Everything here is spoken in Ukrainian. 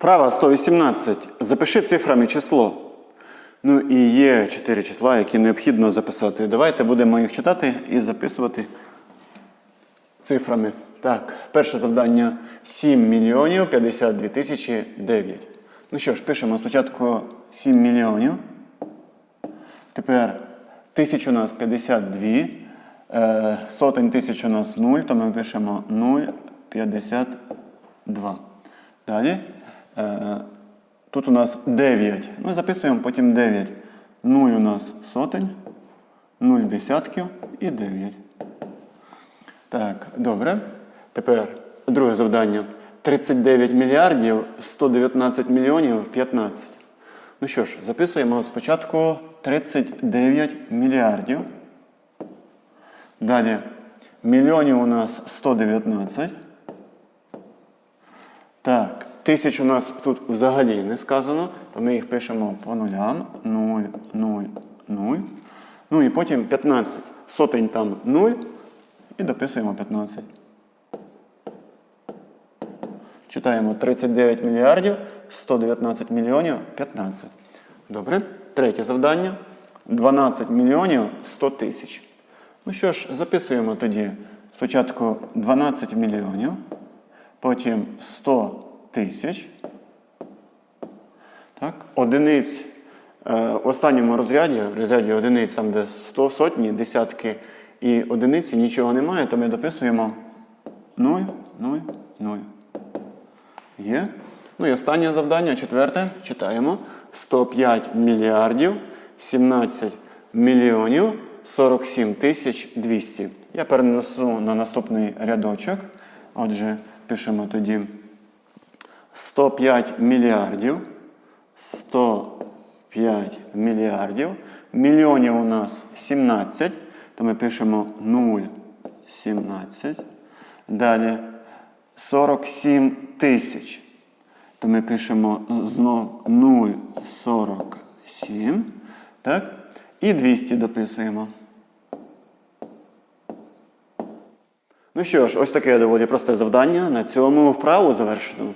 Вправа 118. Запиши цифрами число. Ну і є чотири числа, які необхідно записати. Давайте будемо їх читати і записувати цифрами. Так, перше завдання 7 мільйонів 52 тисячі 9. Ну що ж, пишемо спочатку 7 мільйонів. Тепер тисяч у нас 52. Е, сотень тисяч у нас 0, то ми пишемо 0,52. Далі. Е, тут у нас 9. Ми записуємо потім 9. 0 у нас сотень, 0 десятків і 9. Так, добре. Тепер друге завдання. 39 мільярдів 119 мільйонів 15. Ну що ж, записуємо спочатку 39 мільярдів. Далі мільйонів у нас 119. Тисяч у нас тут взагалі не сказано, то ми їх пишемо по нулям. 0, 0, 0. Ну і потім 15. Сотень там 0. І дописуємо 15. Читаємо 39 мільярдів, 119 мільйонів 15. Добре. Третє завдання. 12 мільйонів 100 тисяч. Ну що ж, записуємо тоді спочатку 12 мільйонів, потім 100 тисяч. Так, одиниць е, в останньому розряді, в розряді одиниць, там де 100 сотні, десятки і одиниці нічого немає, то ми дописуємо 0, 0, 0. Є. Ну і останнє завдання, четверте, читаємо. 105 мільярдів 17 мільйонів 47 тисяч 200. Я перенесу на наступний рядочок. Отже, пишемо тоді 105 мільярдів. 105 мільярдів. Мільйонів у нас 17. То ми пишемо 0, 17. Далі 47 тисяч. То ми пишемо знов 0,47. Так? І 200 дописуємо. Ну що ж, ось таке доволі просте завдання. На цьому вправу завершено.